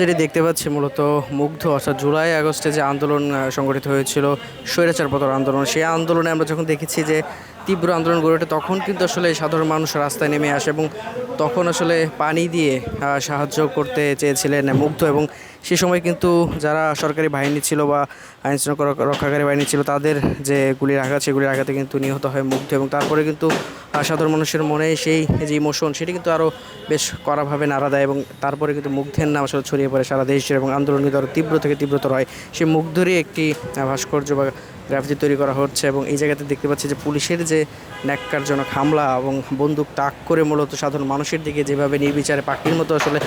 যেটি দেখতে পাচ্ছি মূলত মুগ্ধ, অর্থাৎ জুলাই আগস্টে যে আন্দোলন সংগঠিত হয়েছিল, স্বৈরাচার পতন আন্দোলন, সেই আন্দোলনে আমরা যখন দেখেছি যে তীব্র আন্দোলন গড়ে ওঠে, তখন কিন্তু আসলে সাধারণ মানুষ রাস্তায় নেমে আসে এবং তখন আসলে পানি দিয়ে সাহায্য করতে চেয়েছিলেন মুগ্ধ এবং সে সময় কিন্তু যারা সরকারি বাহিনী ছিল বা আইন রক্ষাকারী বাহিনী ছিল, তাদের যে গুলির আঘাত সেগুলির আঘাতে কিন্তু নিহত হয় মুগ্ধ এবং তারপরে কিন্তু সাধারণ মানুষের মনে সেই যে ইমোশন সেটি কিন্তু আরও বেশ কড়াভাবে নাড়া দেয় এবং তারপরে কিন্তু মুগ্ধের নাম আসলে ছড়িয়ে পড়ে সারা দেশ জুড়ে এবং আন্দোলন কিন্তু আরও তীব্র থেকে তীব্রতর হয়। সেই মুগ্ধরই একটি ভাস্কর্য বা গ্রাফিতি তৈরি করা হচ্ছে এবং এই জায়গাতে দেখতে পাচ্ছি যে পুলিশের যে ন্যাক্কারজনক হামলা এবং বন্দুক তাক করে মূলত সাধারণ মানুষের দিকে যেভাবে নির্বিচারে পাখির মতো আসলে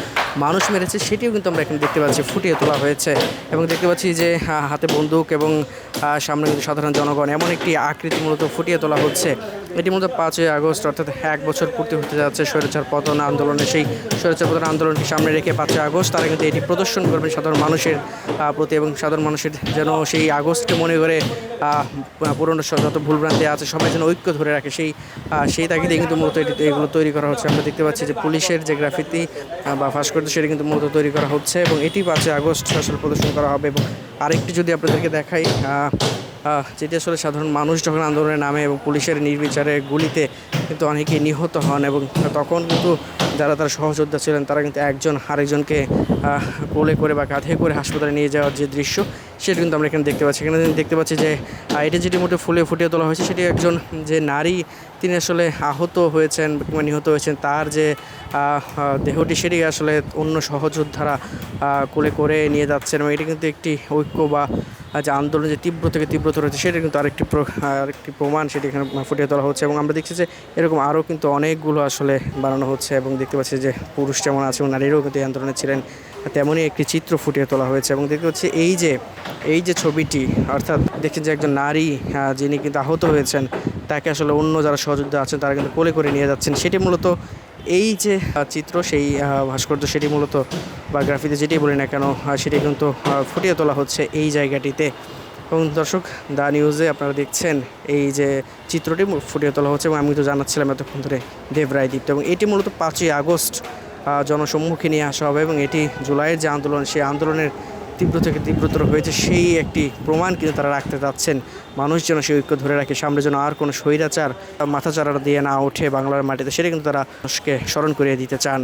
মানুষ মেরেছে, সেটিও কিন্তু আমরা এখানে দেখতে পাচ্ছি, ফুটিয়ে তোলা হয়েছে। এবং দেখতে পাচ্ছি যে হাতে বন্দুক এবং সামনে কিন্তু সাধারণ জনগণ এমন একটি আকৃতি মূলত ফুটিয়ে তোলা হচ্ছে। মূলত পাঁচই আগস্ট, অর্থাৎ এক বছর পূর্তি হতে যাচ্ছে স্বৈরাচার পতন আন্দোলনে সেই স্বৈরাচার পতন আন্দোলনকে সামনে রেখে পাঁচই আগস্ট, তারা কিন্তু এটি প্রদর্শন করবেন সাধারণ মানুষের প্রতি এবং সাধারণ মানুষের যেন সেই আগস্টকে মনে করে পুরনো যত ভুলভ্রান্তি আছে সবাই যেন ঐক্য ধরে রাখে। সেই সেই তাগিদে কিন্তু মূলত এটি এগুলো তৈরি করা হচ্ছে। আমরা দেখতে পাচ্ছি যে পুলিশের যে গ্রাফিতি বা ভাস্কর্য, সেটি কিন্তু মূলত তৈরি করা হচ্ছে এবং এটি পাঁচই আগস্ট আসলে প্রদর্শন করা হবে। এবং আরেকটি যদি আপনাদেরকে দেখাই যেটি আসলে সাধারণ মানুষ যখন আন্দোলনে নামে এবং পুলিশের নির্বিচারে গুলিতে কিন্তু অনেকেই নিহত হন এবং তখন কিন্তু যারা তার সহযোদ্ধা ছিলেন, তারা কিন্তু একজন আরেকজনকে কোলে করে বা কাঁধে করে হাসপাতালে নিয়ে যাওয়ার যে দৃশ্য, সেটা কিন্তু আমরা এখানে দেখতে পাচ্ছি। এখানে দেখতে পাচ্ছি যে এটি যেটি মোটে ফুলে ফুটিয়ে তোলা হয়েছে, সেটি একজন যে নারী, তিনি আসলে আহত হয়েছেন কিংবা নিহত হয়েছেন, তার যে দেহটি, সেটি আসলে অন্য সহযোদ্ধারা কোলে করে নিয়ে যাচ্ছেন এবং এটি কিন্তু একটি ঐক্য বা যে আন্দোলন যে তীব্র থেকে তীব্রতর হচ্ছে সেটা কিন্তু আরেকটি আরেকটি প্রমাণ, সেটি এখানে ফুটিয়ে তোলা হচ্ছে এবং আমরা দেখছি যে এরকম আরও কিন্তু অনেকগুলো আসলে বানানো হচ্ছে এবং দেখতে পাচ্ছি যে পুরুষ যেমন আছে এবং নারীরাও কিন্তু এই আন্দোলনে ছিলেন, তেমনই একটি চিত্র ফুটিয়ে তোলা হয়েছে এবং দেখতে পাচ্ছি এই যে এই যে ছবিটি, অর্থাৎ দেখছেন যে একজন নারী যিনি কিন্তু আহত হয়েছেন, তাকে আসলে অন্য যারা সহযোদ্ধা আছেন, তারা কিন্তু কোলে করে নিয়ে যাচ্ছেন, সেটি মূলত এই যে চিত্র, সেই ভাস্কর্য সেটি মূলত, বা গ্রাফিতে যেটি বলি না কেন সেটি কিন্তু ফুটিয়ে তোলা হচ্ছে এই জায়গাটিতে। এবং দর্শক, দা নিউজে আপনারা দেখছেন এই যে চিত্রটি ফুটিয়ে তোলা হচ্ছে, এবং আমি তো জানাচ্ছিলাম এতক্ষণ ধরে দেব রায়দীপ্ত এবং এটি মূলত পাঁচই আগস্ট জনসম্মুখে নিয়ে আসা হবে, এবং এটি জুলাইয়ের যে আন্দোলন, সেই আন্দোলনের তীব্র থেকে তীব্রতর হয়েছে সেই একটি প্রমাণ কিন্তু তারা রাখতে চাচ্ছেন। মানুষ যেন সেই ঐক্য ধরে রাখে, সামনে যেন আর কোনো স্বৈরাচার, মাথাচাড়া দিয়ে না ওঠে বাংলার মাটিতে, সেটা কিন্তু তারা মানুষকে স্মরণ করিয়ে দিতে চান।